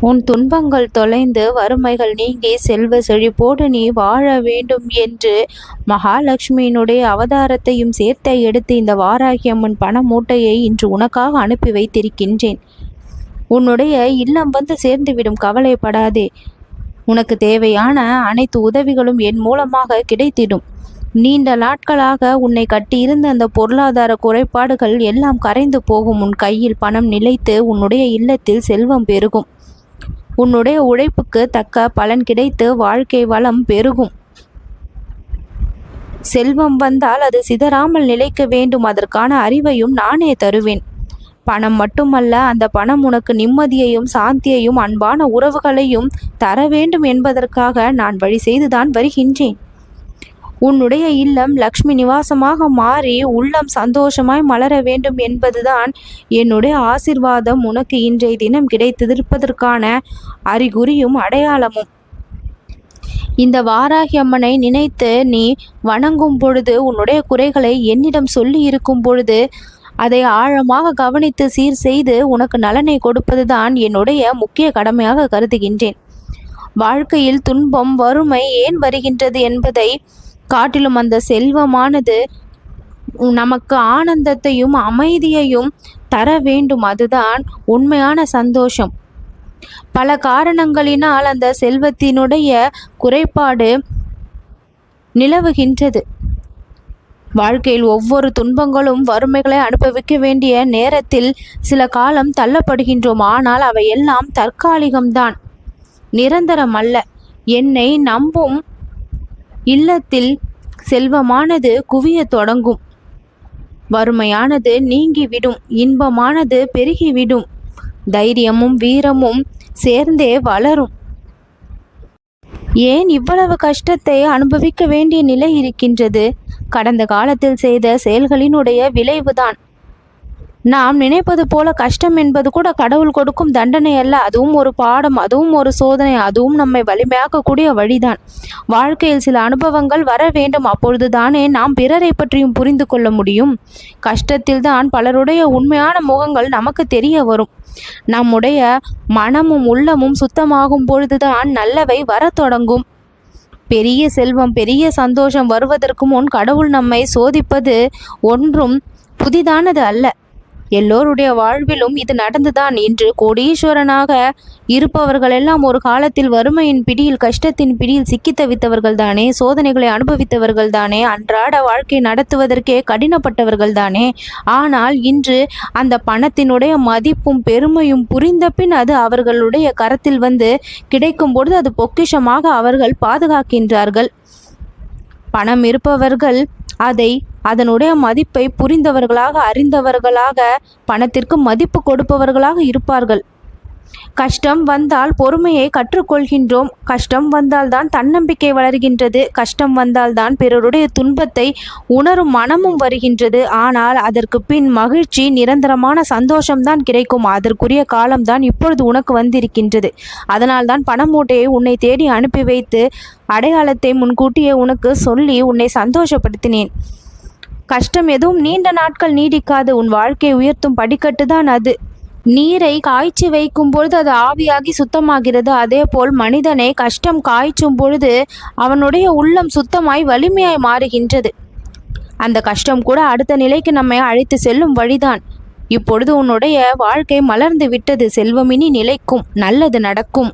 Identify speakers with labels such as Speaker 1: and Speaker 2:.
Speaker 1: உன் துன்பங்கள் தொலைந்து வறுமைகள் நீங்கி செல்வ செழிப்போடு நீ வாழ வேண்டும் என்று மகாலட்சுமியினுடைய அவதாரத்தையும் சேர்த்தே எடுத்து இந்த வாராகியம்மன் பண மூட்டையை இன்று உனக்காக அனுப்பி வைத்திருக்கின்றேன். உன்னுடைய இல்லம் வந்து சேர்ந்துவிடும் கவலைப்படாதே. உனக்கு தேவையான அனைத்து உதவிகளும் என் மூலமாக கிடைத்திடும். நீண்ட நாட்களாக உன்னை கட்டியிருந்த அந்த பொருளாதார குறைபாடுகள் எல்லாம் கரைந்து போகும். உன் கையில் பணம் நிலைத்து உன்னுடைய இல்லத்தில் செல்வம் பெருகும். உன்னுடைய உழைப்புக்கு தக்க பலன் கிடைத்து வாழ்க்கை வளம் பெருகும். செல்வம் வந்தால் அது சிதறாமல் நிலைக்க வேண்டும். அதற்கான அறிவையும் நானே தருவேன். பணம் மட்டுமல்ல அந்த பணம் உனக்கு நிம்மதியையும் சாந்தியையும் அன்பான உறவுகளையும் தர வேண்டும் என்பதற்காக நான் வழி செய்துதான் வருகின்றேன். உன்னுடைய இல்லம் லக்ஷ்மி நிவாசமாக மாறி உள்ளம் சந்தோஷமாய் மலர வேண்டும் என்பதுதான் என்னுடைய ஆசிர்வாதம். உனக்கு இன்றைய தினம் கிடைத்திருப்பதற்கான அறிகுறியும் அடையாளமும். இந்த வாராகி அம்மனை நினைத்து நீ வணங்கும் பொழுது உன்னுடைய குறைகளை என்னிடம் சொல்லி இருக்கும் பொழுது அதை ஆழமாக கவனித்து சீர் செய்து உனக்கு நலனை கொடுப்பதுதான் என்னுடைய முக்கிய கடமையாக கருதுகின்றேன். வாழ்க்கையில் துன்பம் வறுமை ஏன் வருகின்றது என்பதை காட்டிலும் அந்த செல்வமானது நமக்கு ஆனந்தத்தையும் அமைதியையும் தர வேண்டும். அதுதான் உண்மையான சந்தோஷம். பல காரணங்களினால் அந்த செல்வத்தினுடைய குறைபாடு நிலவுகின்றது. வாழ்க்கையில் ஒவ்வொரு துன்பங்களும் வறுமைகளை அனுபவிக்க வேண்டிய நேரத்தில் சில காலம் தள்ளப்படுகின்றோம். ஆனால் அவை எல்லாம் தற்காலிகம்தான். நிரந்தரம் அல்ல. என்னை நம்பும் இல்லத்தில் செல்வமானது குவிய தொடங்கும். வறுமையானது நீங்கிவிடும். இன்பமானது பெருகிவிடும். தைரியமும் வீரமும் சேர்ந்தே வளரும். ஏன் இவ்வளவு கஷ்டத்தை அனுபவிக்க வேண்டிய நிலை இருக்கின்றது? கடந்த காலத்தில் செய்த செயல்களினுடைய விளைவுதான். நாம் நினைப்பது போல கஷ்டம் என்பது கூட கடவுள் கொடுக்கும் தண்டனை அல்ல. அதுவும் ஒரு பாடம் அதுவும் ஒரு சோதனை அதுவும் நம்மை வலிமையாக்கக்கூடிய வழிதான். வாழ்க்கையில் சில அனுபவங்கள் வர வேண்டும். அப்பொழுது தானே நாம் பிறரை பற்றியும் புரிந்து கொள்ள முடியும். கஷ்டத்தில் தான் பலருடைய உண்மையான முகங்கள் நமக்கு தெரிய வரும். நம்முடைய மனமும் உள்ளமும் சுத்தமாகும் பொழுதுதான் நல்லவை வரத் தொடங்கும். பெரிய செல்வம் பெரிய சந்தோஷம் வருவதற்கு முன் கடவுள் நம்மை சோதிப்பது ஒன்றும் புதிதானது அல்ல. எல்லோருடைய வாழ்விலும் இது நடந்துதான் இன்று கோடீஸ்வரனாக இருப்பவர்கள் எல்லாம் ஒரு காலத்தில் வறுமையின் பிடியில் கஷ்டத்தின் பிடியில் சிக்கி தவித்தவர்கள் தானே சோதனைகளை அனுபவித்தவர்கள் தானே அன்றாட வாழ்க்கை நடத்துவதற்கே கடினப்பட்டவர்கள் தானே ஆனால் இன்று அந்த பணத்தினுடைய மதிப்பும் பெருமையும் புரிந்த பின் அது அவர்களுடைய கரத்தில் வந்து கிடைக்கும் பொழுது அது பொக்கிஷமாக அவர்கள் பாதுகாக்கின்றார்கள். பணம் இருப்பவர்கள் அதை அதனுடைய மதிப்பை புரிந்தவர்களாக அறிந்தவர்களாக பணத்திற்கு மதிப்பு கொடுப்பவர்களாக இருப்பார்கள். கஷ்டம் வந்தால் பொறுமையை கற்றுக்கொள்கின்றோம். கஷ்டம் வந்தால்தான் தன்னம்பிக்கை வளர்கின்றது. கஷ்டம் வந்தால்தான் பிறருடைய துன்பத்தை உணரும் மனமும் வருகின்றது. ஆனால் அதற்கு பின் மகிழ்ச்சி நிரந்தரமான சந்தோஷம்தான் கிடைக்கும். அதற்குரிய காலம்தான் இப்பொழுது உனக்கு வந்திருக்கின்றது. அதனால்தான் பண மூட்டையை உன்னை தேடி அனுப்பி வைத்து அடையாளத்தை முன்கூட்டியே உனக்கு சொல்லி உன்னை சந்தோஷப்படுத்தினேன். கஷ்டம் எதுவும் நீண்ட நாட்கள் நீடிக்காது. உன் வாழ்க்கையை உயர்த்தும் படிக்கட்டு தான் அது. நீரை காய்ச்சி வைக்கும் பொழுது அது ஆவியாகி சுத்தமாகிறது. அதே போல் மனிதனை கஷ்டம் காய்ச்சும் பொழுது அவனுடைய உள்ளம் சுத்தமாய் வலிமையாய் மாறுகின்றது. அந்த கஷ்டம் கூட அடுத்த நிலைக்கு நம்மை அழைத்து செல்லும் வழிதான். இப்பொழுது உன்னுடைய வாழ்க்கை மலர்ந்து விட்டது. செல்வமினி நிலைக்கும். நல்லது நடக்கும்.